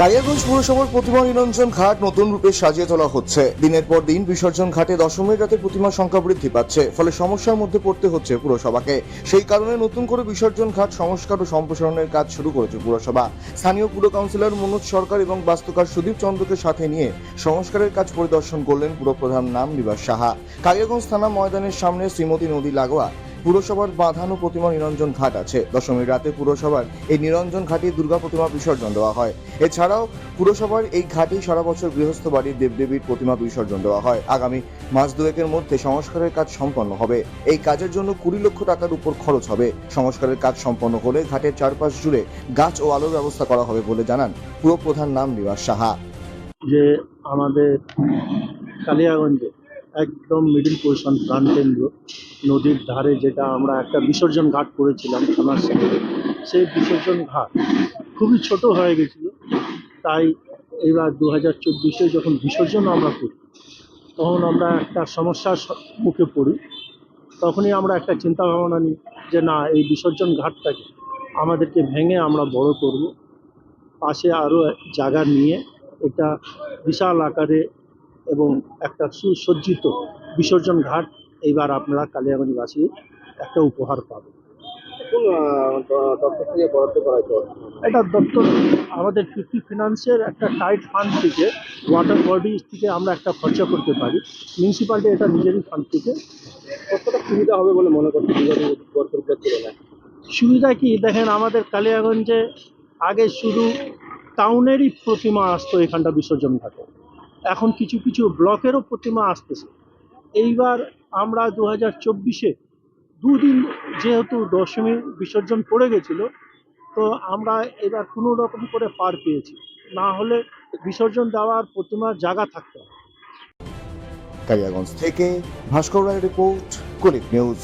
কালিয়াগঞ্জ পুরসভার প্রতিমা নিরঞ্জন ঘাট নতুন রূপে সাজিয়ে তোলা হচ্ছে। দিনের পর দিন বিসর্জন ঘাটে দশমীর রাতে প্রতিমার সংখ্যা বৃদ্ধি পাচ্ছে, ফলে সমস্যার মধ্যে পড়তে হচ্ছে পুরসভাকে। সেই কারণে নতুন করে বিসর্জন ঘাট সংস্কার ও সম্প্রসারণের কাজ শুরু করেছে পুরসভা। স্থানীয় পুর কাউন্সিলর মনোজ সরকার এবং বাস্তুকার সুদীপ চন্দ্রকে সাথে নিয়ে সংস্কারের কাজ পরিদর্শন করলেন পুরপ্রধান নাম নিবাস সাহা। কালিয়াগঞ্জ থানা ময়দানের সামনে শ্রীমতী নদী লাগোয়া পুরসভার বাঁধানো প্রতিমা নিরঞ্জন ঘাট আছে। দশমীর রাতে পুরসভার এই নিরঞ্জন ঘাটে দুর্গা প্রতিমা বিসর্জন দেওয়া হয়। এছাড়াও পুরসভার এই ঘাটে সারা বছর গৃহস্থ বাড়ির দেবদেবীর প্রতিমা বিসর্জন দেওয়া হয়। আগামী মাস দুয়েকের মধ্যে সংস্কারের কাজ সম্পন্ন হবে। এই কাজের জন্য কুড়ি লক্ষ টাকার উপর খরচ হবে। সংস্কারের কাজ সম্পন্ন হলে ঘাটের চারপাশ জুড়ে গাছ ও আলোর ব্যবস্থা করা হবে বলে জানান পুরপ্রধান নাম নিবাস সাহা। যে আমাদের কালিয়াগঞ্জে একদম মিডিল পজিশন প্রাণকেন্দ্র নদীর ধারে যেটা আমরা একটা বিসর্জন ঘাট করেছিলাম, থানার সামনে। সেই বিসর্জন ঘাট খুবই ছোট হয়ে গেছিল। তাই এবার দু হাজার চব্বিশে যখন বিসর্জন আমরা করি, তখন আমরা একটা সমস্যার মুখে পড়ি। তখনই আমরা একটা চিন্তা ভাবনা নিই যে, না, এই বিসর্জন ঘাটটাকে আমাদেরকে ভেঙে আমরা বড় করব। পাশে আরও জায়গা নিয়ে এটা বিশাল আকারে এবং একটা সুসজ্জিত বিসর্জন ঘাট এইবার আপনারা কালিয়াগঞ্জবাসী একটা উপহার পাবেন। দপ্তর থেকে বরাদ্দ করা এটা দপ্তর আমাদের ফিফটি ফিনান্সের একটা টাইট ফান্ড থেকে ওয়াটার বডি থেকে আমরা একটা খরচা করতে পারি। মিউনিসিপ্যালিটি এটা নিজেরই ফান্ড থেকে। কতটা সুবিধা হবে বলে মনে করছে তুলনায়? সুবিধা কি? দেখেন আমাদের কালিয়াগঞ্জে আগে শুধু টাউনেরই প্রতিমা আসতো এখানটা বিসর্জন ঘাটে। এখন কিছু কিছু ব্লকেরও প্রতিমা আসতেছে। এইবার আমরা দু হাজার চব্বিশে দুদিন যেহেতু দশমী বিসর্জন পড়ে গেছিল, তো আমরা এবার কোনো রকম করে পার পেয়েছি। না হলে বিসর্জন দেওয়ার প্রতিমার জায়গা থাকতো না। কালিয়াগঞ্জ থেকে ভাস্কর রায়ের রিপোর্ট কলিক নিউজ।